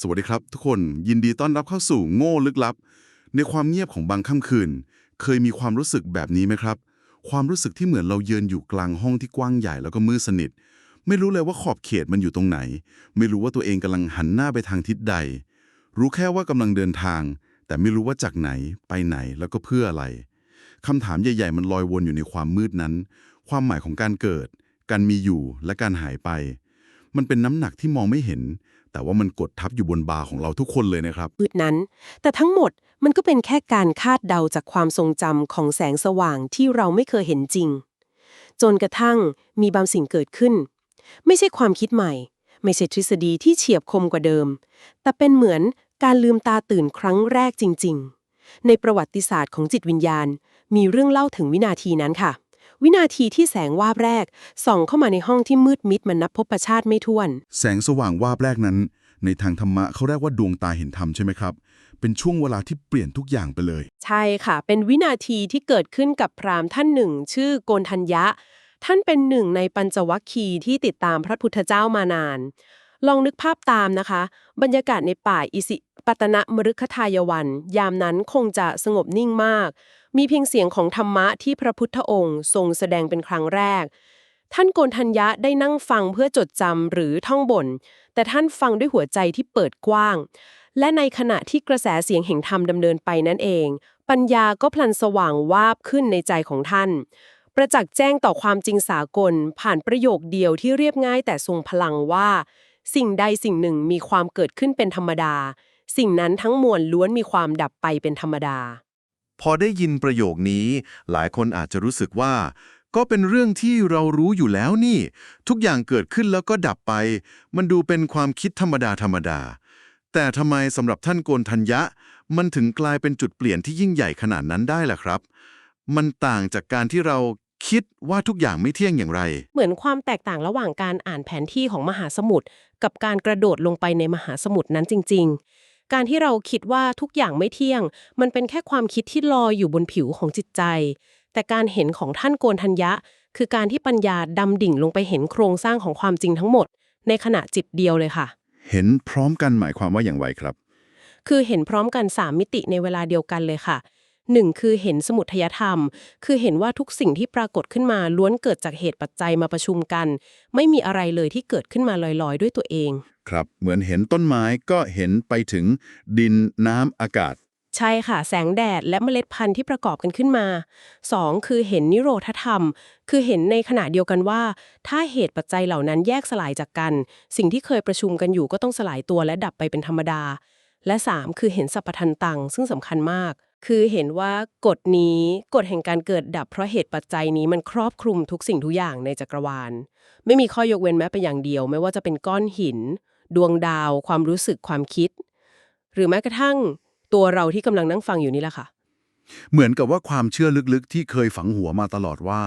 สวัสดีครับ ทุกคนยินดีต้อนรับเข้าสู่โง่ลึกลับ ในความเงียบของบางค่ำคืน เคยมีความรู้สึกแบบนี้ไหมครับ ความรู้สึกที่เหมือนเราเยืนอยู่กลางห้องที่กว้างใหญ่แล้วก็มืดสนิท ไม่รู้เลยว่าขอบเขตมันอยู่ตรงไหน ไม่รู้ว่าตัวเองกำลังหันหน้าไปทางทิศใด รู้แค่ว่ากำลังเดินทาง แต่ไม่รู้ว่าจากไหนไปไหนแล้วก็เพื่ออะไรคำถามใหญ่ ๆ มันลอยวนอยู่ในความมืดนั้น ความหมายของการเกิด การมีอยู่และการหายไป มันเป็นน้ำหนักที่มองไม่เห็น แต่ว่ามันกดทับอยู่บนบาของเราทุกคนเลยนะครับ มืดนั้น แต่ทั้งหมดมันก็เป็นแค่การคาดเดาจากความทรงจำของแสงสว่างที่เราไม่เคยเห็นจริง จนกระทั่งมีบางสิ่งเกิดขึ้น ไม่ใช่ความคิดใหม่ ไม่ใช่ทฤษฎีที่เฉียบคมกว่าเดิม แต่เป็นเหมือนการลืมตาตื่นครั้งแรกจริง ๆ ในประวัติศาสตร์ของจิตวิญญาณ มีเรื่องเล่าถึงวินาทีนั้นค่ะ วินาทีที่แสงวาบแรก ส่องเข้ามาในห้องที่มืดมิดมันนับพบประชาติไม่ถ้วน แสงสว่างวาบแรกนั้น ในทางธรรมะเขาเรียกว่าดวงตาเห็นธรรมใช่ไหมครับ เป็นช่วงเวลาที่เปลี่ยนทุกอย่างไปเลย ใช่ค่ะ เป็นวินาทีที่เกิดขึ้นกับพราหมณ์ท่านหนึ่ง ชื่อโกนทัญญะ ท่านเป็นหนึ่งในปัญจวัคคีย์ที่ติดตามพระพุทธเจ้ามานาน ลองนึกภาพตามนะคะ บรรยากาศในป่าอิสิปตนะมฤคทายวัน ยามนั้นคงจะสงบนิ่งมาก มีเพียงเสียงของธรรมะที่พระพุทธองค์ทรงแสดงเป็นครั้งแรก ท่านโกนทัญญะได้นั่งฟังเพื่อจดจำหรือท่องบนแต่ท่านฟังด้วยหัวใจที่เปิดกว้าง และในขณะที่กระแสเสียงแห่งธรรมดำเนินไปนั่นเอง ปัญญาก็พลันสว่างวาบขึ้นในใจของท่าน ประจักษ์แจ้งต่อความจริงสากล ผ่านประโยคเดียวที่เรียบง่ายแต่ทรงพลังว่า สิ่งใดสิ่งหนึ่งมีความเกิดขึ้นเป็นธรรมดา สิ่งนั้นทั้งมวลล้วนมีความดับไปเป็นธรรมดา พอได้ยินประโยคนี้ หลายคนอาจจะรู้สึกว่า ก็เป็นเรื่องที่เรารู้อยู่แล้วนี่ ทุกอย่างเกิดขึ้นแล้วก็ดับไป มันดูเป็นความคิดธรรมดาธรรมดา แต่ทำไมสำหรับท่านโกนทัญญะ มันถึงกลายเป็นจุดเปลี่ยนที่ยิ่งใหญ่ขนาดนั้นได้ล่ะครับ มันต่างจากการที่เราคิดว่าทุกอย่างไม่เที่ยงอย่างไร เหมือนความแตกต่างระหว่างการอ่านแผนที่ของมหาสมุทรกับการกระโดดลงไปในมหาสมุทรนั้นจริง ๆ การที่เราคิดว่าทุกอย่างไม่เที่ยง มันเป็นแค่ความคิดที่ลอยอยู่บนผิวของจิตใจ แต่การเห็นของท่านโกนทัญญะ คือการที่ปัญญาดำดิ่งลงไปเห็นโครงสร้างของความจริงทั้งหมด ในขณะจิบเดียวเลยค่ะ เห็นพร้อมกันหมายความว่าอย่างไรครับ คือเห็นพร้อมกัน 3 มิติในเวลาเดียวกันเลยค่ะ 1. คือเห็นสมุทยธรรม คือเห็นว่าทุกสิ่งที่ปรากฏขึ้นมาล้วนเกิดจากเหตุปัจจัยมาประชุมกัน ไม่มีอะไรเลยที่เกิดขึ้นมาลอยๆ ด้วยตัวเอง ครับ เหมือนเห็นต้นไม้ก็เห็นไปถึงดินน้ำอากาศ ใช่ค่ะ แสงแดดและเมล็ดพันธุ์ที่ประกอบกันขึ้นมา 2. คือเห็นนิโรธธรรม คือเห็นในขณะเดียวกันว่า ถ้าเหตุปัจจัยเหล่านั้นแยกสลายจากกัน สิ่งที่เคยประชุมกันอยู่ก็ต้องสลายตัวและดับไปเป็นธรรมดา และ 3. คือเห็นสัพพทันตังซึ่งสำคัญมากคือเห็นว่ากฎนี้กฎแห่งการเกิดดับเพราะเหตุปัจจัยนี้มันครอบคลุมทุกสิ่งทุกอย่างในจักรวาล ไม่มีข้อยกเว้นแม้แต่อย่างเดียว ไม่ว่าจะเป็นก้อนหิน ดวงดาว ความรู้สึกความคิด หรือแม้กระทั่งตัวเราที่กำลังนั่งฟังอยู่นี่แหละค่ะ เหมือนกับว่าความเชื่อลึกๆ ที่เคยฝังหัวมาตลอดว่า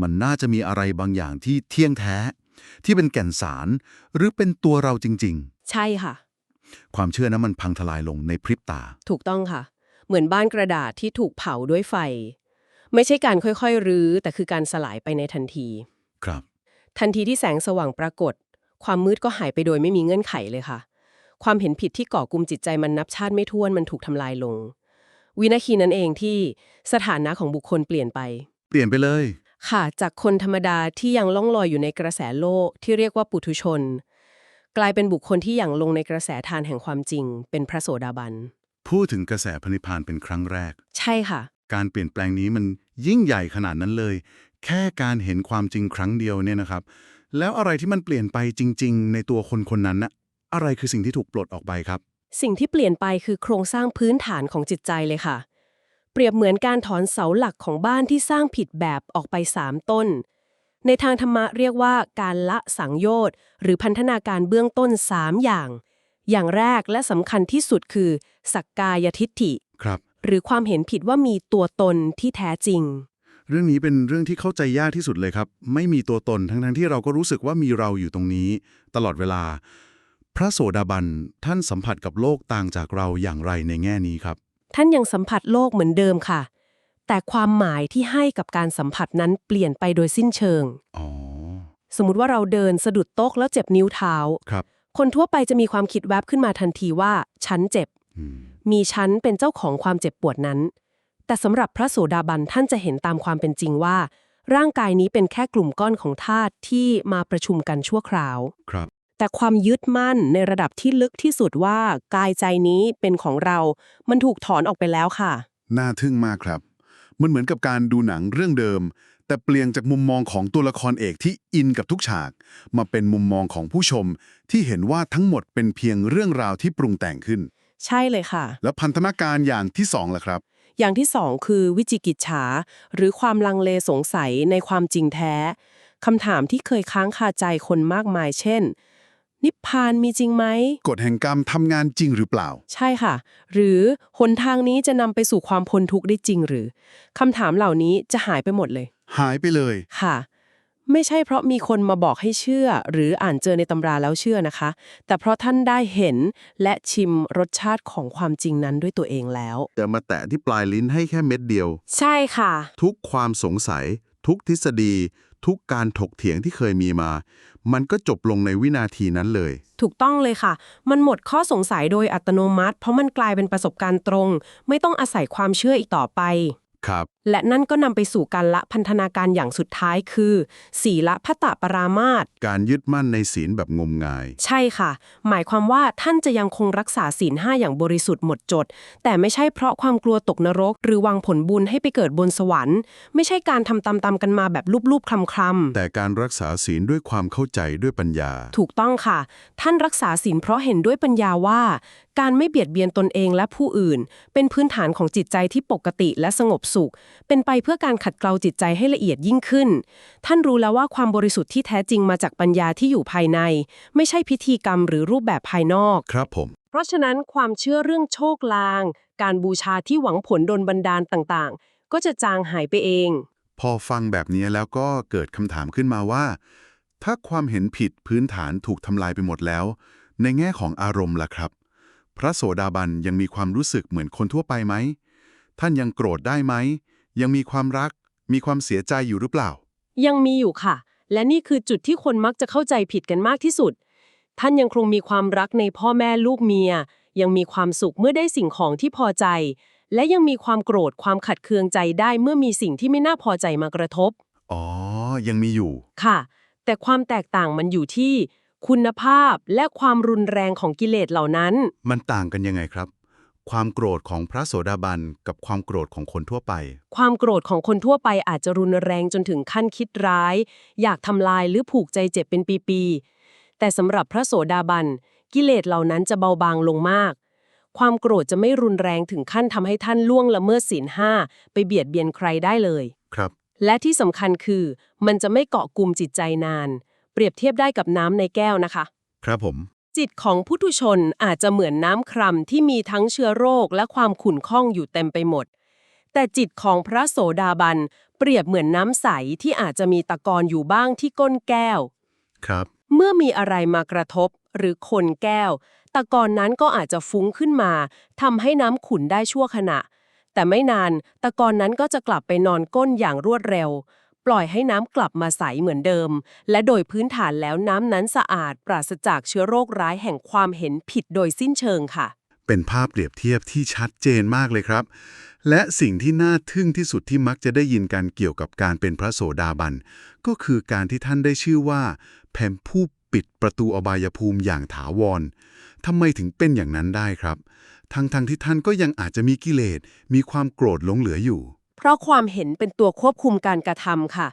มันน่าจะมีอะไรบางอย่างที่เที่ยงแท้ ที่เป็นแก่นสาร หรือเป็นตัวเราจริงใช่ค่ะๆความเชื่อนั้นมันพังทลายลงในพริบตา ถูกต้องค่ะ เหมือนบ้านกระดาษที่ถูกเผาด้วยไฟ ไม่ใช่การค่อยๆรื้อแต่คือการสลายไปในทันที ครับ ทันทีที่แสงสว่างปรากฏ ความมืดก็หายไปโดยไม่มีเงื่อนไขเลยค่ะ ความเห็นผิดที่ก่อกุมจิตใจมันนับชาติไม่ถ้วนมันถูกทำลายลง วินาทีนั้นเองที่สถานะของบุคคลเปลี่ยนไป เปลี่ยนไปเลย ค่ะจากคนธรรมดาที่ยังล่องลอยอยู่ในกระแสโลกที่เรียกว่าปุถุชน กลายเป็นบุคคลที่อย่างลงในกระแสทานแห่งความจริง เป็นพระโสดาบันพูดถึงกระแสพระนิพพานเป็นครั้งแรก ใช่ค่ะ การเปลี่ยนแปลงนี้มันยิ่งใหญ่ขนาดนั้นเลย แค่การเห็นความจริงครั้งเดียวเนี่ยนะครับ แล้วอะไรที่มันเปลี่ยนไปจริง ๆ ในตัวคนคนนั้นน่ะอะไรคือสิ่งที่ถูกปลดออกไปครับ สิ่งที่เปลี่ยนไปคือโครงสร้างพื้นฐานของจิตใจเลยค่ะ เปรียบเหมือนการถอนเสาหลักของบ้านที่สร้างผิดแบบออกไป 3 ต้น ในทางธรรมะเรียกว่าการละสังโยชน์หรือพันธนาการเบื้องต้น 3 อย่าง อย่างแรกและสำคัญที่สุดคือ สักกายทิฏฐิ ครับ หรือความเห็นผิดว่ามีตัวตนที่แท้จริง เรื่องนี้เป็นเรื่องที่เข้าใจยากที่สุดเลยครับ ไม่มีตัวตนทั้งๆที่เราก็รู้สึกว่ามีเราอยู่ตรงนี้ ตลอดเวลา พระโสดาบันท่านสัมผัสกับโลกต่างจากเราอย่างไรในแง่นี้ครับ ท่านยังสัมผัสโลกเหมือนเดิมค่ะ แต่ความหมายที่ให้กับการสัมผัสนั้นเปลี่ยนไปโดยสิ้นเชิงอ๋อสมมติว่าเราเดินสะดุดโต๊ะแล้วเจ็บนิ้วเท้าครับคนทั่วไปจะมีความคิดแวบขึ้นมาทันทีว่า ฉันเจ็บอืมมีฉันเป็นเจ้าของความเจ็บปวดนั้น แต่สำหรับพระโสดาบันท่านจะเห็นตามความเป็นจริงว่า ร่างกายนี้เป็นแค่กลุ่มก้อนของธาตุที่มาประชุมกันชั่วคราว ครับ แต่ความยึดมั่นในระดับที่ลึกที่สุดว่ากายใจนี้เป็นของเรา มันถูกถอนออกไปแล้วค่ะ น่าทึ่งมากครับ มันเหมือนกับการดูหนังเรื่องเดิม แต่เปลี่ยนจากมุมมองของตัวละครเอกที่อินกับทุกฉาก มาเป็นมุมมองของผู้ชม ที่เห็นว่าทั้งหมดเป็นเพียงเรื่องราวที่ปรุงแต่งขึ้น ใช่เลยค่ะ แล้วพันธนาการอย่างที่สองล่ะครับ อย่างที่สองคือวิจิกิจฉา หรือความลังเลสงสัยในความจริงแท้คำถามที่เคยค้างคาใจคนมากมายเช่น นิพพานมีจริงไหมกฎแห่งกรรมทำงานจริงหรือเปล่า ใช่ค่ะ หรือหนทางนี้จะนำไปสู่ความพ้นทุกข์ได้จริงหรือคำถามเหล่านี้จะหายไปหมดเลย หายไปเลย ค่ะ ไม่ใช่เพราะมีคนมาบอกให้เชื่อ หรืออ่านเจอในตำราแล้วเชื่อนะคะ แต่เพราะท่านได้เห็นและชิมรสชาติของความจริงนั้นด้วยตัวเองแล้ว จะมาแตะที่ปลายลิ้นให้แค่เม็ดเดียว ใช่ค่ะ ทุกความสงสัย ทุกทฤษฎี ทุกการถกเถียงที่เคยมีมา มันก็จบลงในวินาทีนั้นเลย ถูกต้องเลยค่ะ มันหมดข้อสงสัยโดยอัตโนมัติ เพราะมันกลายเป็นประสบการณ์ตรง ไม่ต้องอาศัยความเชื่ออีกต่อไป ครับและนั่นก็นำไปสู่การละพันธนาการอย่างสุดท้ายคือ ศีละพัตตปรามาตการยึดมั่นในศีลแบบงมงาย ใช่ค่ะ หมายความว่าท่านจะยังคงรักษาศีลห้าอย่างบริสุทธิ์หมดจด แต่ไม่ใช่เพราะความกลัวตกนรก หรือวางผลบุญให้ไปเกิดบนสวรรค์ ไม่ใช่การทำตามๆกันมาแบบรูปๆคลำๆแต่การรักษาศีลด้วยความเข้าใจด้วยปัญญา ถูกต้องค่ะ ท่านรักษาศีลเพราะเห็นด้วยปัญญาว่า การไม่เบียดเบียนตนเองและผู้อื่น เป็นพื้นฐานของจิตใจที่ปกติและสงบสุขเป็นไปเพื่อการขัดเกลาจิตใจให้ละเอียดยิ่งขึ้น ท่านรู้แล้วว่าความบริสุทธิ์ที่แท้จริงมาจากปัญญาที่อยู่ภายใน ไม่ใช่พิธีกรรมหรือรูปแบบภายนอก ครับผม เพราะฉะนั้นความเชื่อเรื่องโชคลาง การบูชาที่หวังผลดลบันดาลต่างๆ ก็จะจางหายไปเอง พอฟังแบบนี้แล้วก็เกิดคำถามขึ้นมาว่า ถ้าความเห็นผิดพื้นฐานถูกทำลายไปหมดแล้ว ในแง่ของอารมณ์ล่ะครับ พระโสดาบันยังมีความรู้สึกเหมือนคนทั่วไปไหม ท่านยังโกรธได้ไหม ยังมีความรัก มีความเสียใจอยู่หรือเปล่า ยังมีอยู่ค่ะ และนี่คือจุดที่คนมักจะเข้าใจผิดกันมากที่สุด ท่านยังคงมีความรักในพ่อแม่ลูกเมีย ยังมีความสุขเมื่อได้สิ่งของที่พอใจ และยังมีความโกรธความขัดเคืองใจได้เมื่อมีสิ่งที่ไม่น่าพอใจมากระทบ อ๋อ ยังมีอยู่ ค่ะ แต่ความแตกต่างมันอยู่ที่ คุณภาพและความรุนแรงของกิเลสเหล่านั้น มันต่างกันยังไงครับ ความโกรธของพระโสดาบันกับความโกรธของคนทั่วไป ความโกรธของคนทั่วไปอาจจะรุนแรงจนถึงขั้นคิดร้าย อยากทำลายหรือผูกใจเจ็บเป็นปีๆ แต่สำหรับพระโสดาบัน กิเลสเหล่านั้นจะเบาบางลงมาก ความโกรธจะไม่รุนแรงถึงขั้นทำให้ท่านล่วงละเมิดศีลห้าไปเบียดเบียนใครได้เลย ครับ และที่สำคัญคือ มันจะไม่เกาะกลุ่มจิตใจนาน เปรียบเทียบได้กับน้ำในแก้วนะคะ ครับผม จิตของผู้ทุชนอาจจะเหมือนน้ำคร่ำที่มีทั้งเชื้อโรคและความขุ่นข้องอยู่เต็มไปหมด แต่จิตของพระโสดาบันเปรียบเหมือนน้ำใสที่อาจจะมีตะกอนอยู่บ้างที่ก้นแก้ว ครับ เมื่อมีอะไรมากระทบหรือคนแก้ว ตะกอนนั้นก็อาจจะฟุ้งขึ้นมาทำให้น้ำขุ่นได้ชั่วขณะ แต่ไม่นานตะกอนนั้นก็จะกลับไปนอนก้นอย่างรวดเร็ว ปล่อยให้น้ำกลับมาใสเหมือนเดิม และโดยพื้นฐานแล้วน้ำนั้นสะอาด ปราศจากเชื้อโรคร้ายแห่งความเห็นผิดโดยสิ้นเชิงค่ะ เป็นภาพเปรียบเทียบที่ชัดเจนมากเลยครับ และสิ่งที่น่าทึ่งที่สุดที่มักจะได้ยินกันเกี่ยวกับการเป็นพระโสดาบัน ก็คือการที่ท่านได้ชื่อว่าแผ่นผู้ปิดประตูอบายภูมิอย่างถาวรทำไมถึงเป็นอย่างนั้นได้ครับ ทั้งๆทที่ท่านก็ยังอาจจะมีกิเลสมีความโกรธหลงเหลืออยู่ เพราะความเห็นเป็นตัวควบคุมการกระทำค่ะ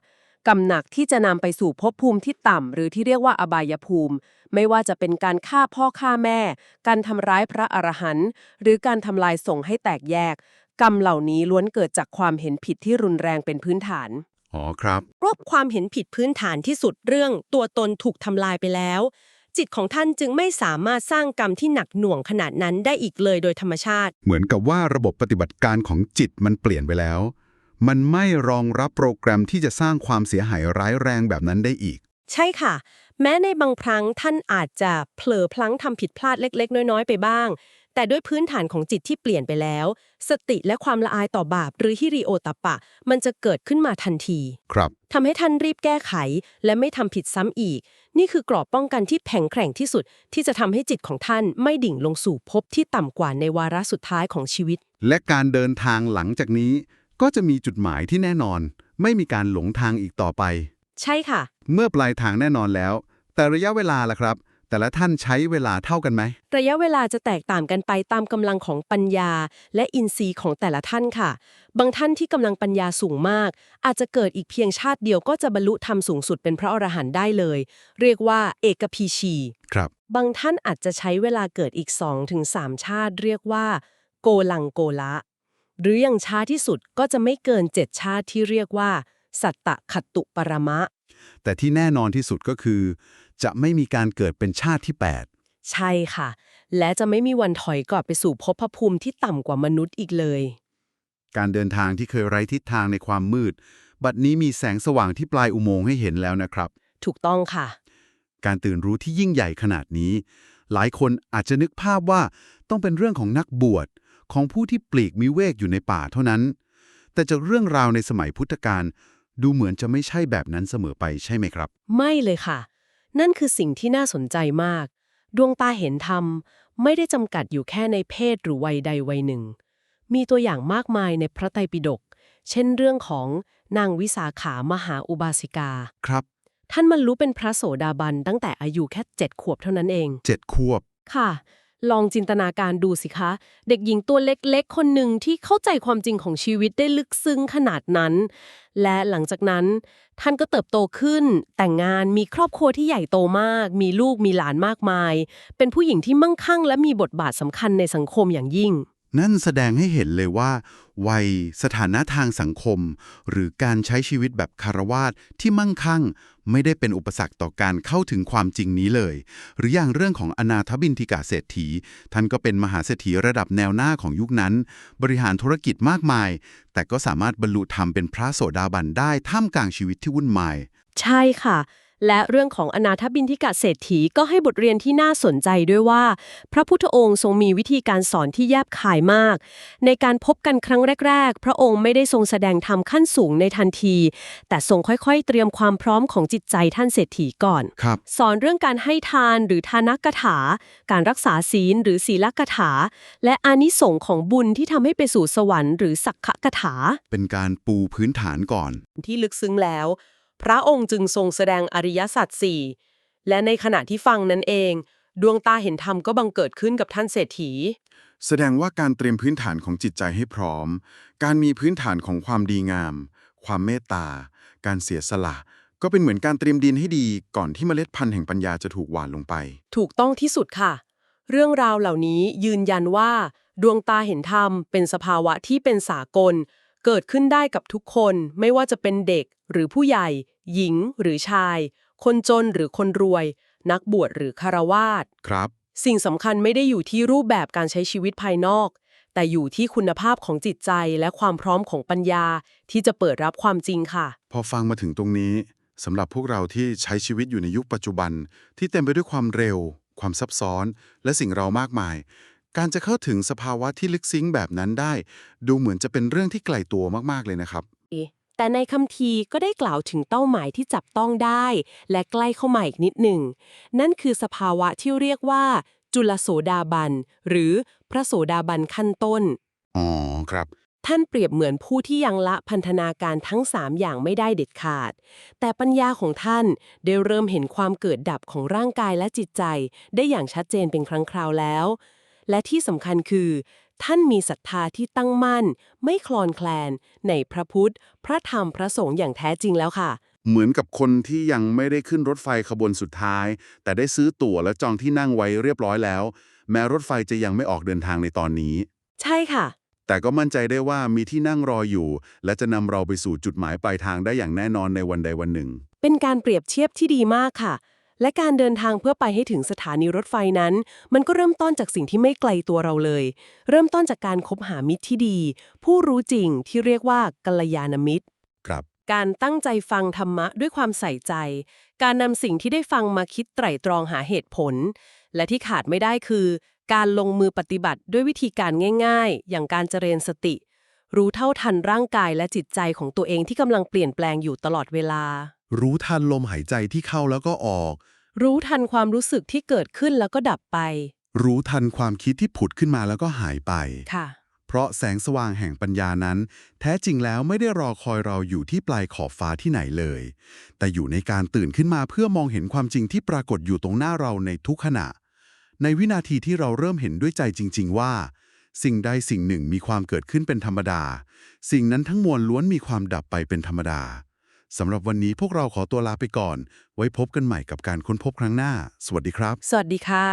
กำหนักที่จะนำไปสู่ภพภูมิที่ต่ำ หรือที่เรียกว่าอบายภูมิ ไม่ว่าจะเป็นการฆ่าพ่อฆ่าแม่ การทำร้ายพระอรหันต์หรือการทำลายสงฆ์ให้แตกแยก กรรมเหล่านี้ล้วนเกิดจากความเห็นผิดที่รุนแรงเป็นพื้นฐานอ๋อครับเพราะความเห็นผิดพื้นฐานที่สุดเรื่องตัวตนถูกทำลายไปแล้ว จิตของท่านจึงไม่สามารถสร้างกรรมที่หนักหน่วงขนาดนั้นได้อีกเลยโดยธรรมชาติ เหมือนกับว่าระบบปฏิบัติการของจิตมันเปลี่ยนไปแล้ว มันไม่รองรับโปรแกรมที่จะสร้างความเสียหายร้ายแรงแบบนั้นได้อีก ใช่ค่ะ แม้ในบางครั้งท่านอาจจะเผลอพลั้งทำผิดพลาดเล็ก ๆ น้อย ๆ ไปบ้าง แต่ด้วยพื้นฐานของจิตที่เปลี่ยนไปแล้ว สติและความละอายต่อบาปหรือฮิริโอตปปะมันจะเกิดขึ้นมาทันที ครับทำให้ท่านรีบแก้ไข และไม่ทำผิดซ้ำอีก นี่คือกรอบป้องกันที่แข็งแกร่งที่สุด ที่จะทำให้จิตของท่านไม่ดิ่งลงสู่ภพที่ต่ำกว่าในวาระสุดท้ายของชีวิต และการเดินทางหลังจากนี้ ก็จะมีจุดหมายที่แน่นอน ไม่มีการหลงทางอีกต่อไป ใช่ค่ะ เมื่อปลายทางแน่นอนแล้ว แต่ระยะเวลาล่ะครับ แต่ละท่านใช้เวลาเท่ากันไหม ระยะเวลาจะแตกต่างกันไปตามกำลังของปัญญา และอินทรีย์ของแต่ละท่านค่ะ บางท่านที่กำลังปัญญาสูงมาก อาจจะเกิดอีกเพียงชาติเดียวก็จะบรรลุธรรมสูงสุดเป็นพระอรหันต์ได้เลย เรียกว่าเอกพีชี ครับ บางท่านอาจจะใช้เวลาเกิดอีก2-3ชาติ เรียกว่า โกลังโกละ หรืออย่างช้าที่สุดก็จะไม่เกิน7ชาติที่เรียกว่า สัตตะขัตตุปรมะ แต่ที่แน่นอนที่สุดก็คือ จะไม่มีการเกิดเป็นชาติที่ใช่ค่ะ และจะไม่มีวันถอยกลับไปสู่ภพภูมิที่ต่ำกว่ามนุษย์อีกเลย8การเดินทางที่เคยไร้ทิศทางในความมืด บัดนี้มีแสงสว่างที่ปลายอุโมงค์ให้เห็นแล้วนะครับ ถูกต้องค่ะ การตื่นรู้ที่ยิ่งใหญ่ขนาดนี้ หลายคนอาจจะนึกภาพว่าต้องเป็นเรื่องของนักบวช ของผู้ที่ปลีกมีเวกอยู่ในป่าเท่านั้น แต่จากเรื่องราวในสมัยพุทธกาลดูเหมือนจะไม่ใช่แบบนั้นเสมอไปใช่ไหมครับ ไม่เลยค่ะ นั่นคือสิ่งที่น่าสนใจมาก ดวงตาเห็นธรรม ไม่ได้จำกัดอยู่แค่ในเพศหรือวัยใดวัยหนึ่ง มีตัวอย่างมากมายในพระไตรปิฎกเช่นเรื่องของนางวิสาขามหาอุบาสิกาครับ ท่านบรรลุเป็นพระโสดาบันตั้งแต่อายุแค่เจ็ดขวบเท่านั้นเองเจ็ดควบค่ะ ลองจินตนาการดูสิคะ เด็กหญิงตัวเล็กๆ คนหนึ่งที่เข้าใจความจริงของชีวิตได้ลึกซึ้งขนาดนั้น และหลังจากนั้น ท่านก็เติบโตขึ้น แต่งงานมีครอบครัวที่ใหญ่โตมาก มีลูกมีหลานมากมาย เป็นผู้หญิงที่มั่งคั่งและมีบทบาทสำคัญในสังคมอย่างยิ่ง นั่นแสดงให้เห็นเลยว่า วัย สถานะทางสังคม หรือการใช้ชีวิตแบบคารวาสที่มั่งคั่ง ไม่ได้เป็นอุปสรรคต่อการเข้าถึงความจริงนี้เลย หรืออย่างเรื่องของอนาถบินทิกาเศรษฐี ท่านก็เป็นมหาเศรษฐีระดับแนวหน้าของยุคนั้น บริหารธุรกิจมากมาย แต่ก็สามารถบรรลุธรรมเป็นพระโสดาบันได้ท่ามกลางชีวิตที่วุ่นวาย ใช่ค่ะ และเรื่องของอนาถบินทิกะเศรษฐีก็ให้บทเรียนที่น่าสนใจด้วยว่า พระพุทธองค์ทรงมีวิธีการสอนที่แยบคายมาก ในการพบกันครั้งแรก ๆ พระองค์ไม่ได้ทรงแสดงธรรมขั้นสูงในทันที แต่ทรงค่อยๆ เตรียมความพร้อมของจิตใจท่านเศรษฐีก่อนครับสอนเรื่องการให้ทานหรือทานกถา การรักษาศีลหรือศีลกถา และอานิสงส์ของบุญที่ทำให้ไปสู่สวรรค์หรือสักขกถา เป็นการปูพื้นฐานก่อน ที่ลึกซึ้งแล้ว พระองค์จึงทรงแสดงอริยสัจสี่และในขณะที่ฟังนั้นเอง ดวงตาเห็นธรรมก็บังเกิดขึ้นกับท่านเศรษฐี แสดงว่าการเตรียมพื้นฐานของจิตใจให้พร้อม การมีพื้นฐานของความดีงาม ความเมตตา การเสียสละ ก็เป็นเหมือนการเตรียมดินให้ดีก่อนที่เมล็ดพันธุ์แห่งปัญญาจะถูกหว่านลงไป ถูกต้องที่สุดค่ะ เรื่องราวเหล่านี้ยืนยันว่า ดวงตาเห็นธรรมเป็นสภาวะที่เป็นสากล เกิดขึ้นได้กับทุกคนไม่ว่าจะเป็นเด็กหรือผู้ใหญ่ หญิงหรือชาย คนจนหรือคนรวย นักบวชหรือคารวาสครับ สิ่งสำคัญไม่ได้อยู่ที่รูปแบบการใช้ชีวิตภายนอก แต่อยู่ที่คุณภาพของจิตใจและความพร้อมของปัญญา ที่จะเปิดรับความจริงค่ะ พอฟังมาถึงตรงนี้สำหรับพวกเราที่ใช้ชีวิตอยู่ในยุคปัจจุบัน ที่เต็มไปด้วยความเร็ว ความซับซ้อน และสิ่งเรามากมาย การจะเข้าถึงสภาวะที่ลึกซึ้งแบบนั้นได้ ดูเหมือนจะเป็นเรื่องที่ไกลตัวมากๆเลยนะครับ แต่ในคำทีก็ได้กล่าวถึงเป้าหมายที่จับต้องได้ และใกล้เข้ามาอีกนิดหนึ่ง นั่นคือสภาวะที่เรียกว่า จุลโสดาบัน หรือพระโสดาบันขั้นต้น อ๋อครับท่านเปรียบเหมือนผู้ที่ยังละพันธนาการทั้ง 3 อย่างไม่ได้เด็ดขาด แต่ปัญญาของท่านได้เริ่มเห็นความเกิดดับของร่างกายและจิตใจ ได้อย่างชัดเจนเป็นครั้งคราวแล้ว และที่สำคัญคือ ท่านมีศรัทธาที่ตั้งมั่น ไม่คลอนแคลน ในพระพุทธ พระธรรมพระสงฆ์อย่างแท้จริงแล้วค่ะ เหมือนกับคนที่ยังไม่ได้ขึ้นรถไฟขบวนสุดท้าย แต่ได้ซื้อตั๋วและจองที่นั่งไว้เรียบร้อยแล้ว แม้รถไฟจะยังไม่ออกเดินทางในตอนนี้ ใช่ค่ะ แต่ก็มั่นใจได้ว่ามีที่นั่งรออยู่ และจะนำเราไปสู่จุดหมายปลายทางได้อย่างแน่นอนในวันใดวันหนึ่ง เป็นการเปรียบเทียบที่ดีมากค่ะ และการเดินทางเพื่อไปให้ถึงสถานีรถไฟนั้น มันก็เริ่มต้นจากสิ่งที่ไม่ไกลตัวเราเลย เริ่มต้นจากการคบหามิตรที่ดี ผู้รู้จริงที่เรียกว่ากัลยาณมิตร ครับ การตั้งใจฟังธรรมะด้วยความใส่ใจ การนำสิ่งที่ได้ฟังมาคิดไตร่ตรองหาเหตุผล และที่ขาดไม่ได้คือ การลงมือปฏิบัติด้วยวิธีการง่าย ๆ อย่างการเจริญสติ รู้เท่าทันร่างกายและจิตใจของตัวเองที่กำลังเปลี่ยนแปลงอยู่ตลอดเวลา รู้ทันลมหายใจที่เข้าแล้วก็ออก รู้ทันความรู้สึกที่เกิดขึ้นแล้วก็ดับไป รู้ทันความคิดที่ผุดขึ้นมาแล้วก็หายไป ค่ะ เพราะแสงสว่างแห่งปัญญานั้น แท้จริงแล้วไม่ได้รอคอยเราอยู่ที่ปลายขอบฟ้าที่ไหนเลย แต่อยู่ในการตื่นขึ้นมาเพื่อมองเห็นความจริงที่ปรากฏอยู่ตรงหน้าเราในทุกขณะ ในวินาทีที่เราเริ่มเห็นด้วยใจจริง ๆ ว่า สิ่งใดสิ่งหนึ่งมีความเกิดขึ้นเป็นธรรมดา สิ่งนั้นทั้งมวลล้วนมีความดับไปเป็นธรรมดา สำหรับวันนี้พวกเราขอตัวลาไปก่อน ไว้พบกันใหม่กับการค้นพบครั้งหน้า สวัสดีครับ สวัสดีค่ะ